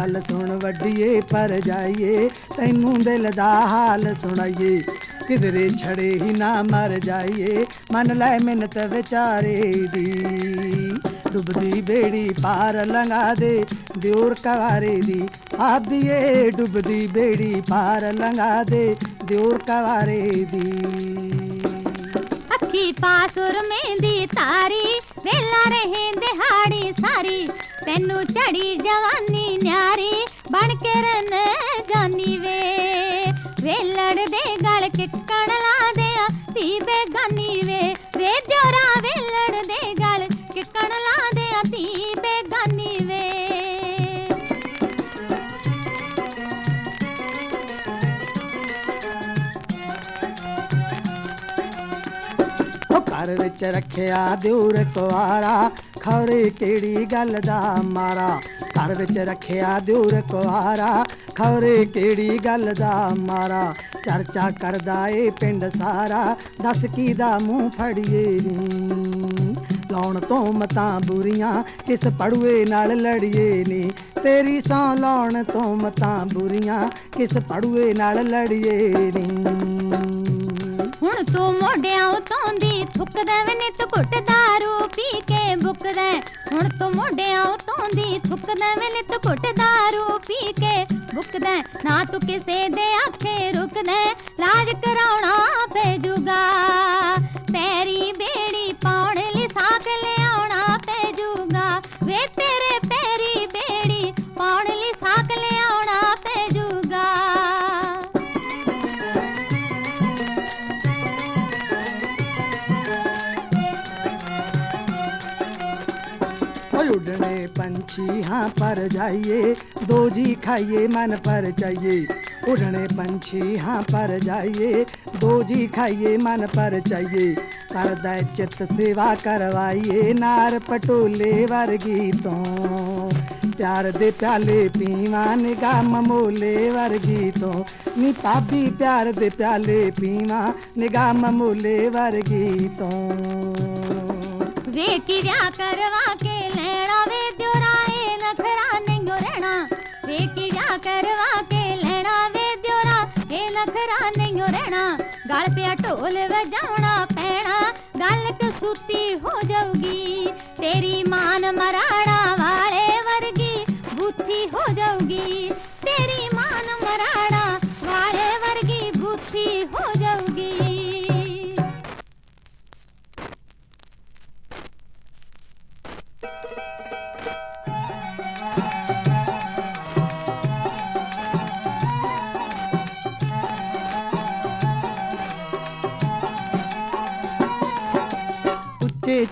ਗੱਲ ਸੁਣ ਵੱਡੀਏ ਪਰ ਜਾਈਏ ਤੈਨੂੰ ਦਿਲ ਦਾ ਹਾਲ ਸੁਣਾਈਏ ਕਿਧਰੇ ਛੜੇ ਹੀ ਨਾ ਮਰ ਜਾਈਏ ਮੰਨ ਲੈ ਮਿੰਨਤ ਵਿਚਾਰੇ ਦੀ ਡੁੱਬਦੀ ਬੇੜੀ ਪਾਰ ਲੰਘਾ ਦੇ ਦਿਉਰ ਕਵਾਰੇ ਦੀ ਆਬੀਏ ਡੁੱਬਦੀ ਬੇੜੀ ਪਾਰ ਲੰਘਾ ਦੇ ਦਿਉਰ ਕਵਾਰੇ ਦੀ ਅੱਖੀ ਪਾਸੁਰ ਮਹਿੰਦੀ ਤਾਰੀ ਤੈਨੂੰ ਚੜੀ ਜਵਾਨੀ ਨਿਆਰੀ ਬਣ ਕੇ ਰਨ ਜਾਨੀ ਵੇ। ਵੇਲੜ ਦੇ ਗਲ ਕਿੱਕਣ ਲਾ ਦਿਆਂ ਧੀ ਬੇਗਾਨੀ ਵੇ। ਵੇ ਜੋਰਾ ਵੇਲੜ ਦੇ ਗਲ ਕਿੱਕਣ ਲਾ ਦਿਆਂ ਧੀ ਬੇਗਾਨੀ ਵੇ। ਉਹ ਘਰ ਵਿੱਚ ਰੱਖਿਆ ਦਿਉਰ ਕੁਆਰਾ ਖੌਰੇ ਕਿਹੜੀ ਗੱਲ ਦਾ ਮਾਰਾ? ਘਰ ਵਿੱਚ ਰੱਖਿਆ ਦਿਉਰ ਕੁਆਰਾ ਖੌਰੇ ਕਿਹੜੀ ਗੱਲ ਦਾ ਮਾਰਾ? ਚਰਚਾ ਕਰਦਾ ਏ ਪਿੰਡ ਸਾਰਾ। ਦੱਸ ਕੀ ਦਾ ਮੂੰਹ ਫੜੀਏ? ਨੀ ਲਾਉਣ ਤੋਂ ਮਤਾਂ ਬੁਰੀਆਂ, ਕਿਸ ਪੜੂਏ ਨਾਲ ਲੜੀਏ ਨੀ? ਤੇਰੀ ਸੌ ਲਾਉਣ ਤੋਂ ਮਤਾਂ ਬੁਰੀਆਂ, ਕਿਸ ਪੜੂਏ ਨਾਲ ਲੜੀਏ ਨੀ? ਹੁਣ ਤੂੰ ਮੋਢਿਆਂ ਉਤੋਂ ਦੀ ਥੁੱਕਦਾ ਵੇ ਨਿਤ ਘੁੱਟ ਦਾਰੂ ਪੀ ਕੇ ਬੁੱਕਦਾ ਹੁਣ ਤੂੰ ਮੋਢਿਆਂ ਉਤੋਂ ਦੀ ਥੁੱਕਦਾ ਵੇ ਨਿਤ ਘੁੱਟ ਦਾਰੂ ਪੀ ਕੇ ਬੁੱਕਦਾ ਨਾ ਤੂੰ ਕਿਸੇ ਦੇ ਆਖੇ ਰੁਕਦਾ ਹੈ, ਲਾਜ ਕਰਾਉਣਾ ਪੈਜੂਗਾ ਪੰਛੀ ਹਾਂ ਪਰ ਜਾਈਏ ਦੋ ਜੀ ਖਾਈਏ ਮਨ ਪਰ ਚਾਈਏ ਉਡਣੇ ਪੰਛੀ ਹਾਂ ਪਰ ਜਾਈਏ ਦੋ ਜੀ ਖਾਈਏ ਮਨ ਪਰ ਚਾਈਏ ਕਰਦਾ ਏ ਚਿੱਤ ਸੇਵਾ ਕਰਵਾਈਏ ਨਾਰ ਪਟੋਲੇ ਵਰਗੀ ਤੋਂ ਪਿਆਰ ਦੇ ਪਿਆਲੇ ਪੀਵਾਂ ਨਿਗਾਹ ਮਮੋਲੇ ਵਰਗੀ ਤੋਂ ਨੀ ਪਾਬੀ ਪਿਆਰ ਦੇ ਪਿਆਲੇ ਪੀਵਾਂ ਨਿਗਾਹ ਮਮੋਲੇ ਵਰਗੀ ਤੋਂ ਵੇ ਕੀ ਵਿਆਹ ਕਰਵਾ ਕੇ ਲੈਣਾ ਵੇ ਦਿਉਰਾ ਇਹ ਨਖਰਾ ਨਹੀਂ ਰਹਿਣਾ। ਗਲ ਪਿਆ ਢੋਲ ਵਜਾਉਣਾ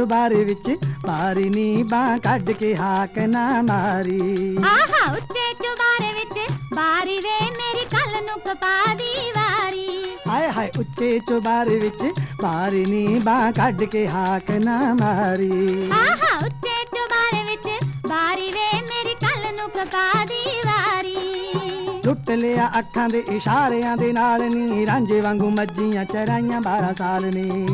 ਚੁਬਾਰੇ ਵਿੱਚ ਪਾਰੀ ਨੀ ਬਾਹ ਕੱਢ ਕੇ ਹਾਕ ਨਾ ਮਾਰੀ। ਆਹਾ ਉੱਤੇ ਚੁਬਾਰੇ ਵਿੱਚ ਬਾਰੀ ਵੇ ਮੇਰੀ ਕੱਲ ਨੂੰ ਕਪਾ ਦੀ ਵਾਰੀ। ਹਾਏ ਹਾਏ ਉੱਚੇ ਚੁਬਾਰੇ ਵਿੱਚ ਪਾਰੀ ਨੀ ਬਾਹ ਕੱਢ ਕੇ ਹਾਕ ਨਾ ਮਾਰੀ। ਆਹਾ ਉੱਤੇ ਚੁਬਾਰੇ ਵਿੱਚ ਬਾਰੀ ਵੇ ਮੇਰੀ ਕੱਲ ਨੂੰ ਕਪਾ ਦੀ ਵਾਰੀ। ਲੁੱਟ ਲਿਆ ਅੱਖਾਂ ਦੇ ਇਸ਼ਾਰਿਆਂ ਦੇ ਨਾਲ ਨੀ ਰਾਂਝੇ ਵਾਂਗੂ ਮੱਜੀਆਂ ਚਰਾਈਆਂ 12 ਸਾਲ ਨੀ।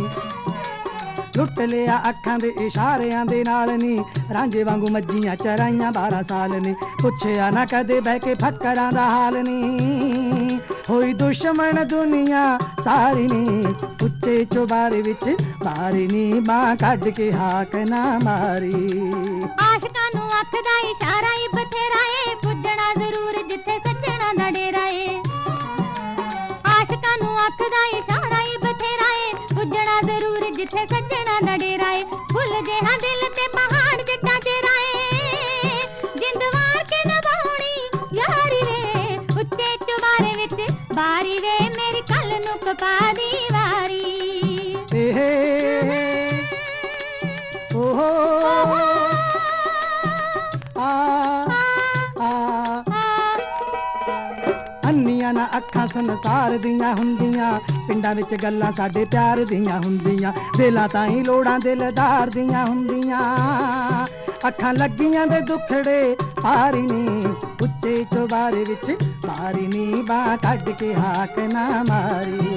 ਲੁੱਟ ਲਿਆ ਅੱਖਾਂ ਦੇ ਇਸ਼ਾਰਿਆਂ ਦੇ ਨਾਲ ਨੀ। ਰਾਂਝੇ ਵਾਂਗੂ ਮੱਜੀਆਂ ਚਰਾਈਆਂ 12 ਸਾਲ ਨੀ। ਪੁੱਛਿਆ ਨਾ ਕਦੇ ਬਹਿ ਕੇ ਫੱਕਰਾਂ ਦਾ ਹਾਲ ਨੀ। ਹੋਈ ਦੁਸ਼ਮਣ ਦੁਨੀਆ ਸਾਰੀ ਨੀ। ਉੱਚੇ ਚੁਬਾਰੇ ਵਿੱਚ ਮਾਰੀ ਨੀ। ਬਾਹ ਕੱਢ ਕੇ ਹਾਕ ਨਾ ਮਾਰੀ। ਆਸ਼ਕਾਂ ਨੂੰ ਅੱਖ ਦਾ ਇਸ਼ਾਰਾ ਹੀ ਬਥੇਰਾ ਏ। ਨਾ ਸੰਸਾਰ ਦੀਆਂ ਹੁੰਦੀਆਂ, ਪਿੰਡਾਂ ਵਿੱਚ ਗੱਲਾਂ ਸਾਡੇ ਪਿਆਰ ਦੀਆਂ ਹੁੰਦੀਆਂ, ਦਿਲਾਂ ਤਾਂ ਹੀ ਲੋੜਾਂ ਦਿਲਦਾਰ ਦੀਆਂ ਹੁੰਦੀਆਂ। ਅੱਖਾਂ ਲੱਗੀਆਂ ਦੇ ਦੁਖੜੇ ਪਾਰੀ ਨੀ ਉੱਚੇ ਚੁਬਾਰੇ ਵਿੱਚ ਪਾਰੀ ਨੀ ਬਾਹ ਕੱਢ ਕੇ ਹਾਕ ਨਾ ਮਾਰੀ।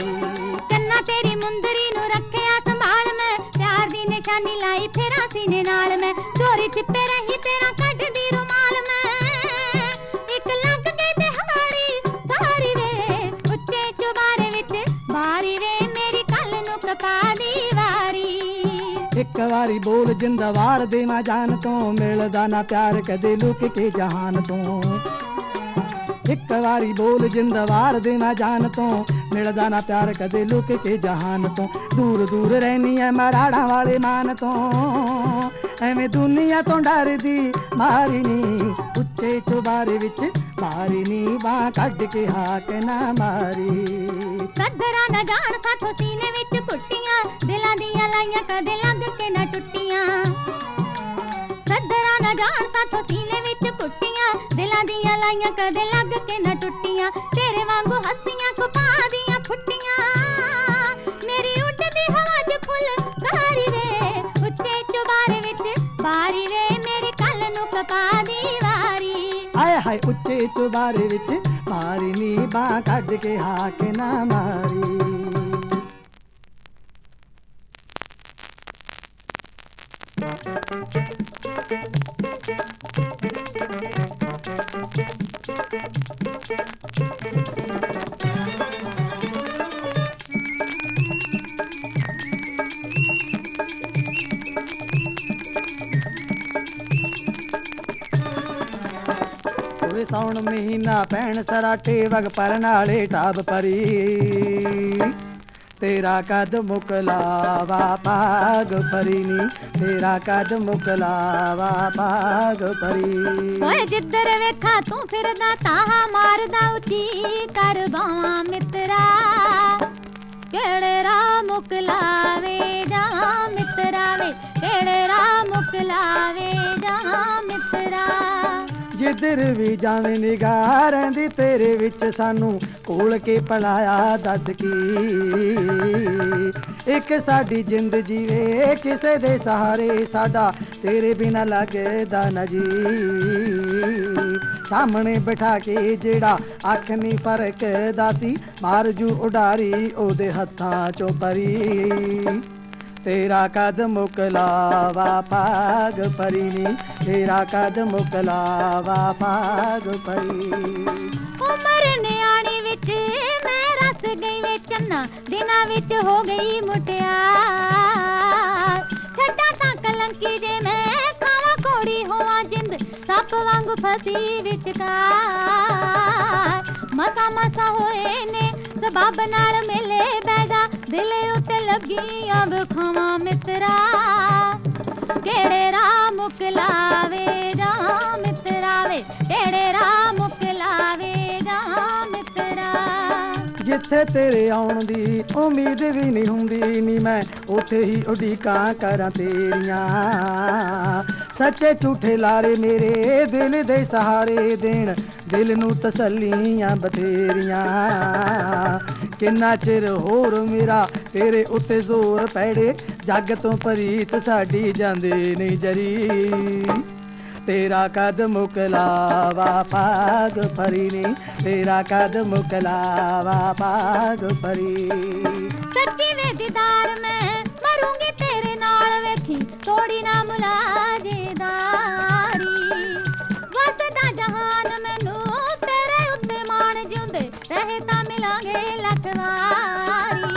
ਚੰਨਾ ਤੇਰੀ ਮੁੰਦਰੀ ਨੂੰ ਰੱਖਿਆ ਸੰਭਾਲ ਮੈਂ, ਪਿਆਰ ਦੀ ਨਿਸ਼ਾਨੀ ਲਾਈ ਫੇਰਾ ਸੀਨੇ ਨਾਲ ਮੈਂ, ਚੋਰੀ ਛਿਪੇ ਰਹੀ ਤੇਰਾ ਇੱਕ ਵਾਰੀ ਬੋਲ ਜਿੰਦਾ ਵਾਰ ਦੇਵਾਂ ਜਾਨ ਤੋਂ, ਮਿਲਦਾ ਨਾ ਪਿਆਰ ਕਦੇ ਲੁਕ ਕੇ ਜਹਾਨ ਤੋਂ। ਇੱਕ ਵਾਰੀ ਬੋਲ ਜਿੰਦਾ ਵਾਰ ਦੇਵਾਂ ਜਾਨ ਤੋਂ, ਮਿਲਦਾ ਨਾ ਪਿਆਰ ਕਦੇ ਲੁਕ ਕੇ ਜਹਾਨ ਤੋਂ। ਦੂਰ ਦੂਰ ਰਹਿਨੀ ਐ ਮਰਾੜਾਂ ਵਾਲੇ ਮਾਨ ਤੋਂ। ਐਵੇਂ ਦੁਨੀਆ ਤੋਂ ਡਰਦੀ, ਮਾਰੀ ਨੀ, ਉੱਚੇ ਚੁਬਾਰੇ ਵਿੱਚ ਮਾਰੀ ਨੀ, ਬਾਹ ਕੱਢ ਕੇ ਹਾਕ ਨਾ ਮਾਰੀ। ਸੱਦਰਾ ਨਾ ਜਾਣ ਸਾਥੋਂ ਸੀਨੇ ਵਿੱਚ ਕੁੱਟੀਆਂ ਦੀਆਂ ਕਦੇ ਲੱਗ ਕੇ ਨਾ ਟੁੱਟੀਆਂ। ਤੇਰੇ ਵਾਂਗੂ ਹੱਸੀਆਂ ਕੁਪਾ ਦੀਆਂ ਫੁੱਟੀਆਂ ਮੇਰੀ ਉੱਡਦੀ ਹਵਾ 'ਚ ਫੁੱਲ ਗਾਰੀ ਵੇ ਉੱਚੇ ਚੁਬਾਰੇ ਵਿੱਚ ਬਾਰੀ ਵੇ ਮੇਰੀ ਕੱਲ ਨੂੰ ਕਪਾ ਦੀ ਵਾਰੀ। ਆਏ ਹਾਏ ਉੱਚੇ ਚੁਬਾਰੇ ਵਿੱਚ ਮਾਰੀ ਨੀ ਬਾਹ, ਕੱਢ ਕੇ ਹਾਕ ਨਾ ਮਾਰੀ। ਓਏ ਸੌਣ ਮਹੀਨਾ ਪੈਣ ਸਰਾਟੇ ਵਗ ਪਰ ਨਾਲੇ ਟਾਬ ਪਰੀ ਤੇਰਾ ਕਦ ਮੁਕਲਾਵਾ ਪਾਗ ਪਰੀ ਨੀ, ਤੇਰਾ ਕਦ ਮੁਕਲਾਵਾ ਪਾਗ ਪਰੀ ਓਏ ਜਿੱਧਰ ਵੇਖਾਂ ਤੂੰ ਫਿਰਦਾ ਤਾਹਾ ਮਾਰਦਾ ਉੱਚੀ ਕਰ ਬਾਵਾਂ ਮਿੱਤਰਾ। ਕਿਹੜੇ ਰਾਹ ਮੁਕਲਾਵੇ ਜਾ ਮਿੱਤਰਾ ਵੇ ਕਿਹੜੇ ਰਾਹ ਮੁਕਲਾਵੇ ਜਾ ਜਿੱਧਰ ਵੀ ਜਾਵੇਂ ਨਿਗਾਹ ਰਹਿੰਦੀ ਤੇਰੇ ਵਿੱਚ ਸਾਨੂੰ ਕੋਲ ਕੇ ਪਲਾਇਆ ਦੱਸ ਕੀ। ਇੱਕ ਸਾਡੀ ਜਿੰਦ ਜੀਵੇ, ਕਿਸੇ ਦੇ ਸਹਾਰੇ ਸਾਡਾ ਤੇਰੇ ਬਿਨਾ ਲੱਗਦਾ ਨਾ ਜੀ। ਸਾਹਮਣੇ ਬਿਠਾ ਕੇ ਜਿਹੜਾ ਅੱਖ ਨਹੀਂ ਪਰਕਦਾ ਸੀ, ਮਾਰ ਜੂ ਉਡਾਰੀ ਉਹਦੇ ਹੱਥਾਂ ਚੋਂ ਪਰੀ। ਤੇਰਾ ਕਦ ਮੁਕਲਾਵਾ ਪਾਗ ਪਰੀ ਤੇਰਾ ਕਦ ਮੁਕਲਾਵਾ ਪਾਗ ਪਰੀ। ਉਮਰ ਨਿਆਣੀ ਵਿੱਚ ਮੈਂ ਰਸ ਗਈ ਵੇ ਦਿਨਾਂ ਵਿੱਚ ਹੋ ਗਈ ਮੁਟਿਆਰ ਛੱਡਾਂ ਤਾਂ ਕਲੰਕੀ ਜੇ ਮੈਂ ਖਾਵਾਂ ਕੋੜੀ ਹੋਵਾਂ ਜਿੰਦ। ਸੱਪ ਵਾਂਗ ਫਸੀ ਵਿਚਕਾਰ। ਮਸਾ ਮਸਾ ਹੋਏ ਨੇ। ਸਬਬ ਨਾਲ ਮਿਲੇ ਬੈਗਾ, ਦਿਲ ਉੱਤੇ ਲੱਗੀਆਂ ਬਖਾਵਾਂ ਮਿੱਤਰਾ। ਕਿਹੜੇ ਰਾਹ ਮੁਕਲਾਵੇ ਜਾ ਮਿੱਤਰਾ ਵੇ? ਕਿਹੜੇ ਰਾਹ ਮੁਕਲਾਵੇ ਜਾ ਮਿੱਤਰਾ। ਜਿੱਥੇ ਤੇਰੇ ਆਉਣ ਦੀ ਉਮੀਦ ਵੀ ਨਹੀਂ ਹੁੰਦੀ, ਨੀ ਮੈਂ ਉੱਥੇ ਹੀ ਉਡੀਕਾਂ ਕਰਾਂ ਤੇਰੀਆਂ। ਸੱਚੇ ਝੂਠੇ ਲਾਰੇ ਮੇਰੇ ਦਿਲ ਦੇ ਸਹਾਰੇ ਦੇਣ। ਦਿਲ ਨੂੰ ਤਸੱਲੀਆਂ ਬਥੇਰੀਆਂ। ਕਿੰਨਾ ਚਿਰ ਹੋਰ ਮੇਰਾ ਤੇਰੇ ਉੱਤੇ ਜ਼ੋਰ ਪੈੜੇ। ਜੱਗ ਤੋਂ ਪ੍ਰੀਤ ਸਾਡੀ ਜਾਂਦੇ ਨਹੀਂ ਜਰੀ। ਤੇਰਾ ਕਦ ਮੁਕਲਾਵਾ ਪਾਗ ਫਰੀ ਨੀ। ਤੇਰਾ ਕਦ ਮੁਕਲਾਵਾ ਪਾਗ ਫਰੀ। ਸੱਚੀ ਵੇ ਦੀਦਾਰ ਮੈਂ ਮਰੂੰਗੀ ਤੇਰੇ ਨਾਲ ਵੇਖੀ। ਥੋੜੀ ਨਾ ਮੁਲਾਜੇਦਾਰੀ ਵਸਦਾ ਜਹਾਨ ਮੈਨੂੰ ਤੇਰੇ ਉੱਤੇ ਮਾਣ ਜਿਉਂਦੇ ਰਹੇ ਤਾਂ ਮਿਲਾਂਗੇ ਲੱਖ ਵਾਰੀ।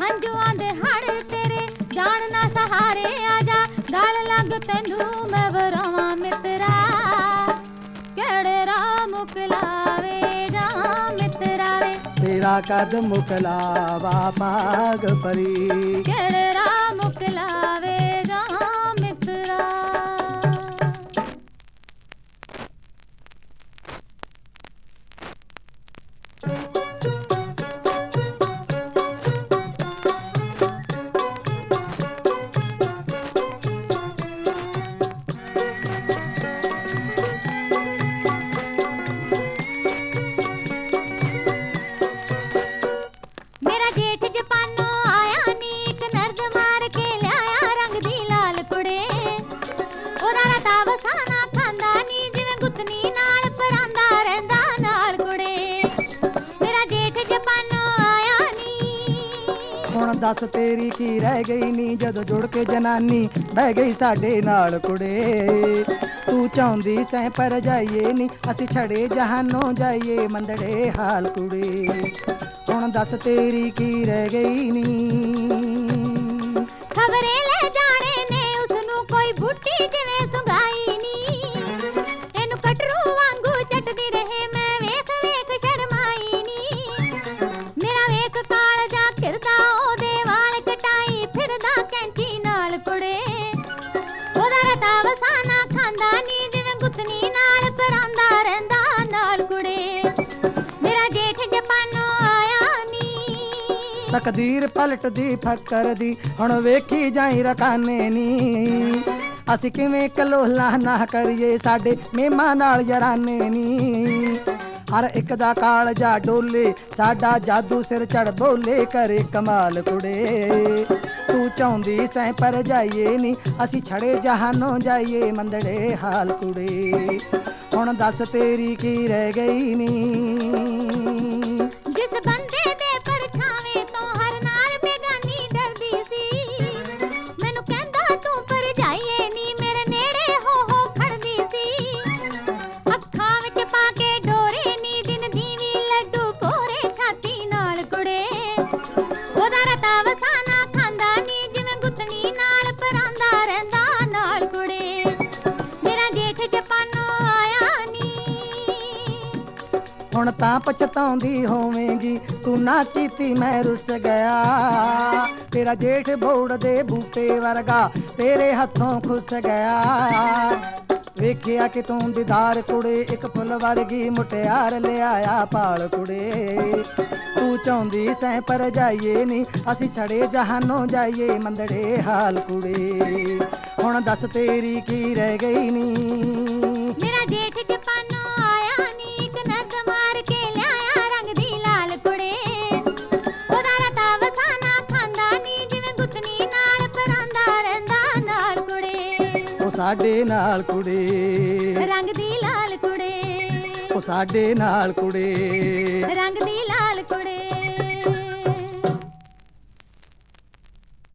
ਹੰਝੂਆਂ ਦੇ ਹੜ ਤੇਰੇ ਜਾਣ ਨਾ ਸਹਾਰੇ ਆ ਜਾ ਗਲ ਲੱਗ ਤੈਨੂੰ ਮੈਂ ਵਰਾਵਾਂ ਮਿੱਤਰਾ। ਕਿਹੜੇ ਰਾਹ ਮੁਕਲਾਵੇ ਜਾ ਮਿੱਤਰਾ ਵੇ ਤੇਰਾ ਕਦ ਮੁਕਲਾਵਾ ਪਾਗ ਫਰੀ ਕਿਹੜੇ ਰਾਹ ਮੁਕਲਾਵੇਗਾ ਦੱਸ ਤੇਰੀ ਕੀ ਰਹਿ ਗਈ ਨੀ? ਜਦੋਂ ਜੁੜ ਕੇ ਜਨਾਨੀ ਬਹਿ ਗਈ ਸਾਡੇ ਨਾਲ ਕੁੜੇ। ਤੂੰ ਚਾਹੁੰਦੀ ਸੈਂ ਪਰ ਜਾਈਏ ਨੀ, ਅਸੀਂ ਛੜੇ ਜਹਾਨੋਂ ਜਾਈਏ ਮੰਦੜੇ ਹਾਲ ਕੁੜੇ। ਹੁਣ ਦੱਸ ਤੇਰੀ ਕੀ ਰਹਿ ਗਈ ਨੀ? ਖਬਰੇ ਲੈ ਜਾਣੇ ਨੇ ਉਸ ਕੋਈ ਬੁੱਟੀ ਜਿਵੇਂ ਕੁੜੇ। ਉਹਦਾ ਰਤਾ ਵਸਾਨਾ ਖਾਂਦਾ ਨੀ, ਜਿਵੇਂ ਗੁੱਤਨੀ ਨਾਲ ਪਰਾਂਦਾ ਰਹਿੰਦਾ ਨਾਲ ਕੁੜੇ। ਮੇਰਾ ਜੇਠ ਜਪਾਨੋਂ ਆਇਆ ਨੀ। ਤਕਦੀਰ ਪਲਟਦੀ ਫੱਕਰ ਦੀ ਹੁਣ ਵੇਖੀ ਜਾਈ ਰਕਾਨੇ ਨੀ। ਅਸੀਂ ਕਿਵੇਂ ਕਲੋਲਾ ਨਾ ਕਰੀਏ, ਸਾਡੇ ਮੇਮਾਂ ਨਾਲ ਯਾਰਾਨੇ ਨੀ। ਹਰ ਇੱਕ ਦਾ ਕਾਲਜਾ ਡੋਲੇ, ਸਾਡਾ ਜਾਦੂ ਸਿਰ ਚੜ ਬੋਲੇ ਕਰੇ ਕਮਾਲ ਕੁੜੇ। ਤੂੰ ਚਾਹੁੰਦੀ ਸੈਂ ਪਰ ਜਾਈਏ ਨੀ, ਅਸੀਂ ਛੜੇ ਜਹਾਨੋਂ ਜਾਈਏ ਮੰਦੜੇ ਹਾਲ ਕੁੜੇ। ਹੁਣ ਦੱਸ ਤੇਰੀ ਕੀ ਰਹਿ ਗਈ ਨੀ। ਪਛਤਾਉਂਦੀ ਹੋਵੇਂਗੀ। ਤੂੰ ਨਾ ਕੀਤੀ ਮੈਂ ਰੁੱਸ ਗਿਆ। ਤੇਰਾ ਜੇਠ ਬੋੜ ਦੇ ਬੂਟੇ ਵਰਗਾ ਤੇਰੇ ਹੱਥੋਂ ਖੁੱਸ ਗਿਆ। ਵੇਖਿਆ ਕਿ ਤੂੰ ਦੀਦਾਰ ਕੁੜੇ, ਇੱਕ ਫੁੱਲ ਵਰਗੀ ਮੁਟਿਆਰ ਲਿਆਇਆ ਪਾਲ ਕੁੜੇ। ਤੂੰ ਚਾਹੁੰਦੀ ਸੈਂ ਪਰ ਜਾਈਏ ਨੀ ਅਸੀਂ ਛੜੇ ਜਹਾਨੋਂ ਜਾਈਏ ਮੰਦੜੇ ਹਾਲ ਕੁੜੇ। ਹੁਣ ਦੱਸ ਤੇਰੀ ਕੀ ਰਹਿ ਗਈ ਨੀ। ਸਾਡੇ ਨਾਲ ਕੁੜੇ। ਰੰਗ ਦੀ ਲਾਲ ਕੁੜੇ। ਉਹ ਸਾਡੇ ਨਾਲ ਕੁੜੇ।